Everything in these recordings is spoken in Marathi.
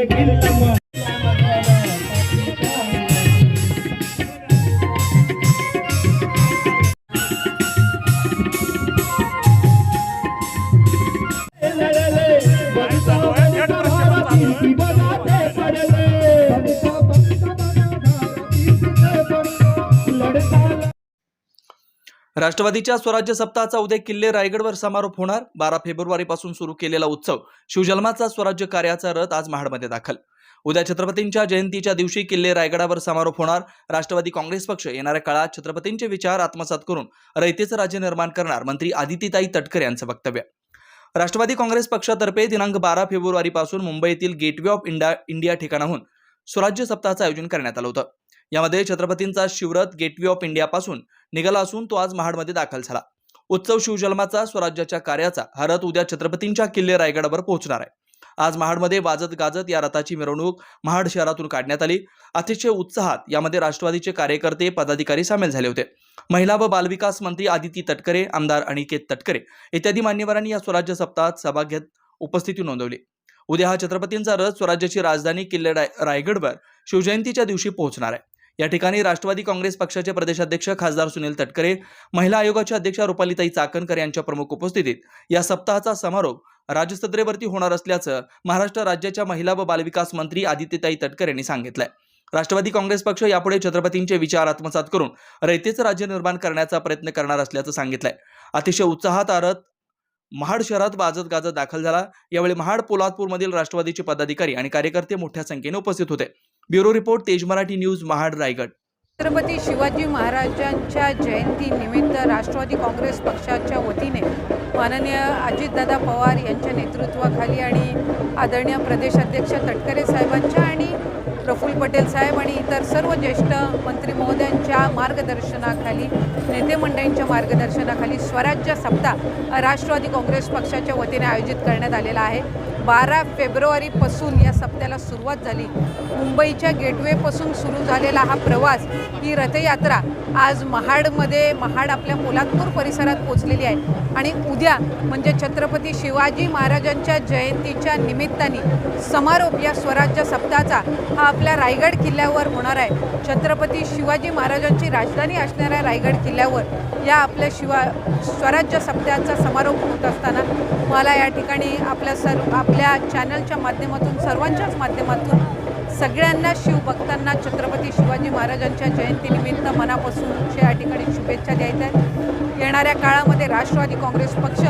रायगड किल्ला राष्ट्रवादीच्या स्वराज्य सप्ताहाचा उद्या किल्ले रायगडवर समारोप होणार. बारा फेब्रुवारीपासून सुरू केलेला उत्सव शिवजन्माचा स्वराज्य कार्याचा रथ आज महाडमध्ये दाखल. उद्या छत्रपतींच्या जयंतीच्या दिवशी किल्ले रायगडावर समारोप होणार. राष्ट्रवादी काँग्रेस पक्ष येणाऱ्या काळात छत्रपतींचे विचार आत्मसात करून रयतेचं राज्य निर्माण करणार मंत्री आदितीताई तटकर यांचं वक्तव्य. राष्ट्रवादी काँग्रेस पक्षातर्फे दिनांक बारा फेब्रुवारीपासून मुंबईतील गेटवे ऑफ इंडिया इंडिया ठिकाणाहून स्वराज्य सप्ताहाचं आयोजन करण्यात आलं होतं. यामध्ये छत्रपतींचा शिवरथ गेटवे ऑफ इंडियापासून निघाला असून तो आज महाडमध्ये दाखल झाला. उत्सव शिवजन्माचा स्वराज्याच्या कार्याचा हा रथ उद्या छत्रपतींच्या किल्ले रायगडावर पोहोचणार आहे. आज महाडमध्ये वाजत गाजत या रथाची मिरवणूक महाड शहरातून काढण्यात आली. अतिशय उत्साहात यामध्ये राष्ट्रवादीचे कार्यकर्ते पदाधिकारी सामील झाले होते. महिला व बालविकास मंत्री आदिती तटकरे आमदार अनिकेत तटकरे इत्यादी मान्यवरांनी या स्वराज्य सप्ताहात सभा घेत उपस्थिती नोंदवली. उद्या हा छत्रपतींचा रथ स्वराज्याची राजधानी किल्ले राय रायगडवर शिवजयंतीच्या दिवशी पोहोचणार आहे. या ठिकाणी राष्ट्रवादी काँग्रेस पक्षाचे प्रदेशाध्यक्ष खासदार सुनील तटकरे महिला आयोगाच्या अध्यक्षा रुपालीताई चाकणकर यांच्या प्रमुख उपस्थितीत या सप्ताहाचा समारोप राजसत्रेवरती होणार असल्याचं महाराष्ट्र राज्याच्या महिला व बालविकास मंत्री आदित्यताई तटकर यांनी सांगितलंय. राष्ट्रवादी काँग्रेस पक्ष यापुढे छत्रपतींचे विचार आत्मसात करून रयतेचं राज्य निर्माण करण्याचा प्रयत्न करणार असल्याचं सांगितलंय. अतिशय उत्साहात आरत महाड शहरात वाजत गाजत दाखल झाला. यावेळी महाड पोलादपूरमधील राष्ट्रवादीचे पदाधिकारी आणि कार्यकर्ते मोठ्या संख्येने उपस्थित होते. Bureau report Tez Marathi news Mahad Raigad. Chhatrapati Shivaji महाराजांच्या जयंतीनिमित्त राष्ट्रवादी काँग्रेस पक्षाच्या वतीने माननीय अजितदादा पवार यांच्या नेतृत्वाखाली आणि आदरणीय प्रदेशाध्यक्ष तटकरे साहेबांच्या आणि प्रफुल्ल पटेल साहेब आणि इतर सर्व ज्येष्ठ मंत्री महोदयांच्या मार्गदर्शनाखाली नेते मंडळींच्या मार्गदर्शनाखाली स्वराज्य सप्ताह राष्ट्रवादी काँग्रेस पक्षाच्या वतीने आयोजित करण्यात आलेला आहे. बारा फेब्रुवारीपासून या सप्त्याला सुरुवात झाली. मुंबईच्या गेटवेपासून सुरू झालेला हा प्रवास ही रथयात्रा आज महाडमध्ये महाड आपल्या पोलादपूर परिसरात पोचलेली आहे. आणि उद्या म्हणजे छत्रपती शिवाजी महाराजांच्या जयंतीच्या निमित्ताने समारोप या स्वराज्य सप्ताहाचा हा आपल्या रायगड किल्ल्यावर होणार आहे. छत्रपती शिवाजी महाराजांची राजधानी असणाऱ्या रायगड किल्ल्यावर या आपल्या शिवा स्वराज्य सप्ताहाचा समारोप होत असताना मला या ठिकाणी आपल्या सर्व आप आपल्या चॅनलच्या माध्यमातून सर्वांच्याच माध्यमातून सगळ्यांना शिवभक्तांना छत्रपती शिवाजी महाराजांच्या जयंतीनिमित्त मनापासून या ठिकाणी शुभेच्छा द्यायच्या आहेत. येणाऱ्या काळामध्ये राष्ट्रवादी काँग्रेस पक्ष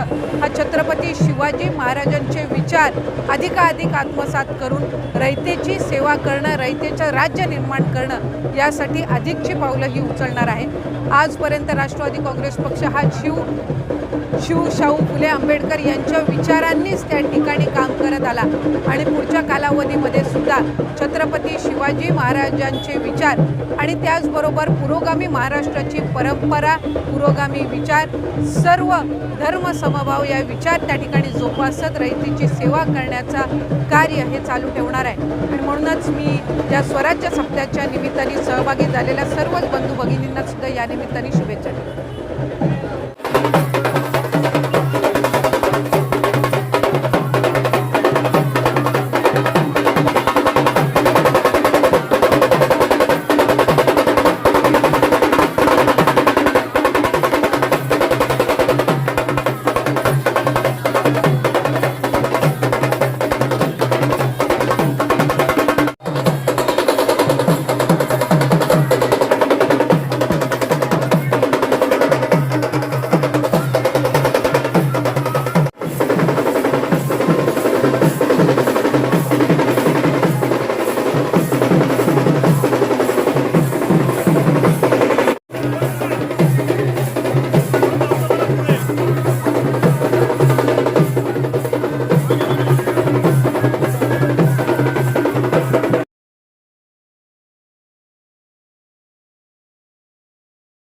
हा छत्रपती शिवाजी महाराजांचे विचार अधिकाधिक आत्मसात करून रयतेची सेवा करणं रयतेचं राज्य निर्माण करणं यासाठी अधिकची पावलं ही उचलणार आहे. आजपर्यंत राष्ट्रवादी काँग्रेस पक्ष हा शिव शिव शाहू फुले आंबेडकर यांच्या विचारांनीच त्या ठिकाणी काम करत आला. आणि पुढच्या कालावधीमध्ये सुद्धा छत्रपती शिवाजी महाराजांचे विचार आणि त्याचबरोबर पुरोगामी महाराष्ट्राची परंपरा पुरोगामी विचार सर्व धर्म समभाव या विचार त्या ठिकाणी जोपासत रयतीची सेवा करण्याचा कार्य हे चालू ठेवणार आहे. आणि म्हणूनच मी या स्वराज्य सप्त्याच्या निमित्ताने सहभागी झालेल्या सर्वच बंधू भगिनींना सुद्धा या निमित्ताने शुभेच्छा देतो.